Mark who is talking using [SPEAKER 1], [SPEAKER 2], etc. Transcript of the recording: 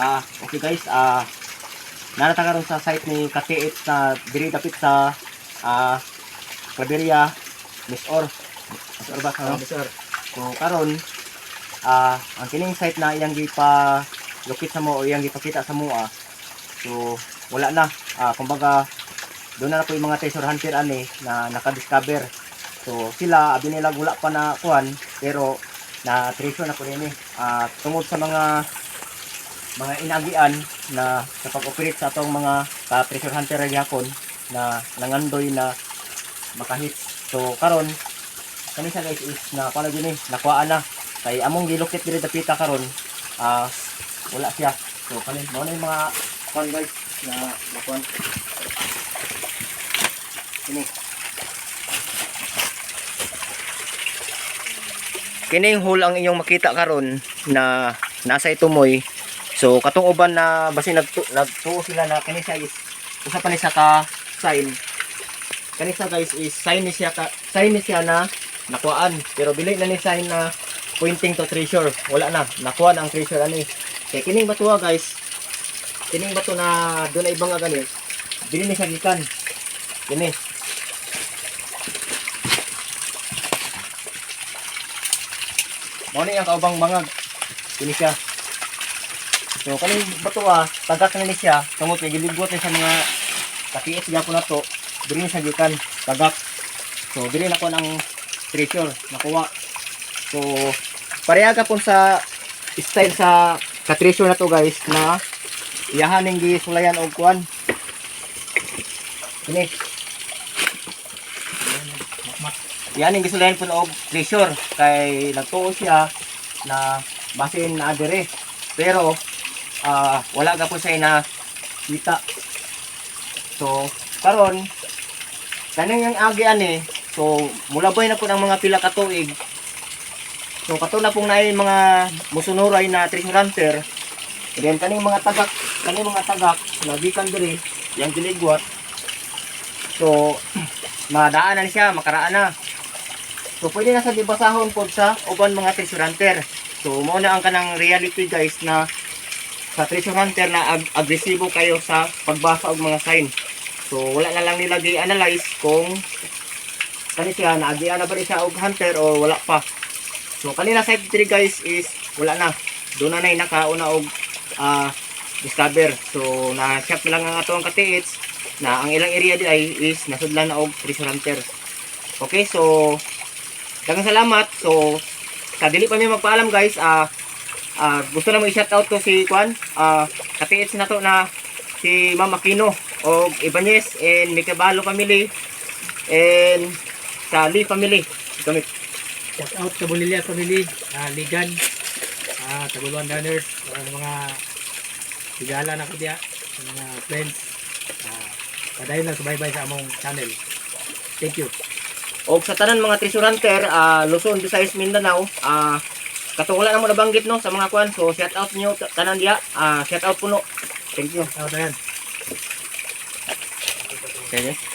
[SPEAKER 1] Ah, okay guys, ah narata karon sa site ni KTF sa diri dapit sa ah Claveria, Miss Or. Miss Or ba
[SPEAKER 2] Ah,
[SPEAKER 1] karon?
[SPEAKER 2] sir.
[SPEAKER 1] So karon ah ang kining site na iyang gipa lukit sa mo o iyang gipakita sa mo ah. So wala na. Ah kumbaga doon na po yung mga treasure hunter ani na naka-discover. So sila abi nila wala pa na kuan pero na treasure na po rin eh. Ah tungod sa mga mga inagian na sa pag-operate sa atong mga ka-treasure hunter gyapon na nangandoy na makahit. So karon kani siya guys is na pala din eh nakuha na kay among gilukit diri dapita karon ah wala siya. So kanin mo na yung mga kuan guys na nakuan. Kini. Kining hole ang inyong makita karon na nasa itumoy. So katong uban na basi nagtu nagtuo sila na kani siya is usa pa ni sa ka sign. Kani siya guys is sign ni siya ka sign ni siya na nakuhaan pero bili na ni sign na pointing to treasure. Wala na nakuha na ang treasure ani. Kaya kining bato guys. Kining bato na doon na ibang gani. Bili ni siya gikan. Kini. Mao ni ang kaubang bangag. Kini siya. So kaning bato ah, tagak na ni siya, tungod kay gilibot sa mga kakiit gyapon nato. Diri ni siya gikan tagak. So diri na ko ng treasure nakuha. So pareha ka pun sa style sa ka-treasure na to guys na iyahan ning gisulayan og kuan. Kini. Yan ning gisulayan pun og treasure kay nagtuo siya na basin na dire. Pero ah wala ka po siya na kita. So karon kaning yung agi ani so mulaboy na po ng mga pila ka tuig. So kato na pong naay mga musunuray na treasure hunter. Then kaning mga tagak kaning mga tagak na gikan diri yang giligwat. So madaan na siya makaraan na. So pwede na sa dibasahon po sa uban mga treasure hunter. So mo na ang kanang reality guys na sa treasure hunter na ag agresibo kayo sa pagbasa og mga sign So wala na lang nila gi-analyze kung kani siya naagi na ba siya og hunter o wala pa. So kanina side 3 guys is wala na. Doon na nay nakauna og ah, discover. So na shop lang ang ato ang katiits na ang ilang area di ay is nasudlan na og treasure hunter. Okay, so daghang salamat. So sa dili pa mi magpaalam guys, ah ah, gusto na mo i-shout out to si Kwan, ah katiits na to na si Mama Kino o Ibanez and Mikabalo family and sa Lee family. Kami.
[SPEAKER 2] Shout out sa Bonilla family, ah, Ligan, ah, Taguluan Runners, ah, mga tigala na ko diya, mga friends. Ah, padayon lang subaybay sa among channel. Thank you.
[SPEAKER 1] O sa tanan mga treasure hunter, ah, Luzon, Visayas, Mindanao, ah katong wala na mo nabanggit no sa mga kwan. So shout out niyo ta- tanan diya. Ah shout out puno. Thank you.
[SPEAKER 2] Shout out na yan.
[SPEAKER 1] Okay.